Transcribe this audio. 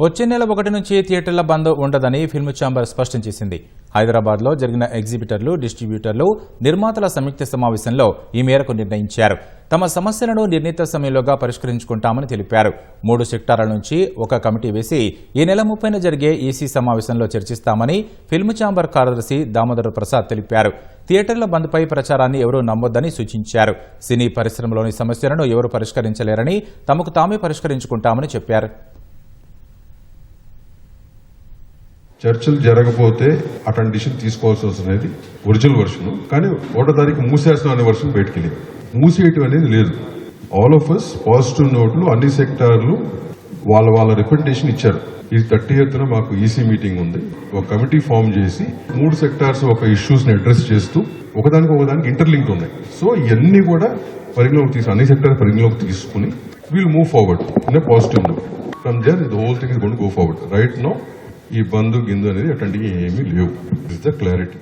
వచ్చే నెల ఒకటి నుంచి థియేటర్ల బంద్ ఉండదని ఫిల్మ్ ఛాంబర్ స్పష్టం చేసింది. హైదరాబాద్లో జరిగిన ఎగ్జిబిటర్లు డిస్ట్రిబ్యూటర్లు నిర్మాతల సంయుక్త సమావేశంలో ఈ మేరకు నిర్ణయించారు. తమ సమస్యలను నిర్ణీత సమయంలోగా పరిష్కరించుకుంటామని తెలిపారు. మూడు సెక్టార్ల నుంచి ఒక కమిటీ వేసి ఈ నెల ముప్పైన జరిగే ఈసీ సమావేశంలో చర్చిస్తామని ఫిల్మ్ ఛాంబర్ కార్యదర్శి దామోదర్ ప్రసాద్ తెలిపారు. థియేటర్ల బంద్పై ప్రచారాన్ని ఎవరూ నమ్మొద్దని సూచించారు. సినీ పరిశ్రమలోని సమస్యలను ఎవరు పరిష్కరించలేరని తమకు తామే పరిష్కరించుకుంటామని చెప్పారు. చర్చలు జరగకపోతే అటువంటి డిసిషన్ తీసుకోవాల్సి వస్తున్నది ఒరిజినల్ వర్షన్. కానీ ఒకటో తారీఖు మూసేస్తాం అనే వర్షన్ బయటికి మూసేయటం అనేది లేదు. ఆల్ ఆఫ్ అస్ పాజిటివ్ నోట్లు అన్ని సెక్టార్లు వాళ్ళ వాళ్ళ రిప్రజెంటేషన్ ఇచ్చారు. ఇది థర్టీ ఎత్తున మాకు ఈసీ మీటింగ్ ఉంది. ఒక కమిటీ ఫామ్ చేసి మూడు సెక్టార్స్ ఒక ఇష్యూస్ని అడ్రస్ చేస్తూ ఒకదానికి ఒకదానికి ఇంటర్లింక్ ఉన్నాయి. సో ఇవన్నీ కూడా పరిగణలోకి తీసుకుని అన్ని సెక్టార్ పరిగణలోకి తీసుకుని will move forward in positive note from there the whole thing is gone go forward right no ఈ బంధు గిందు అనేది అటువంటివి ఏమీ లేవు. Is the clarity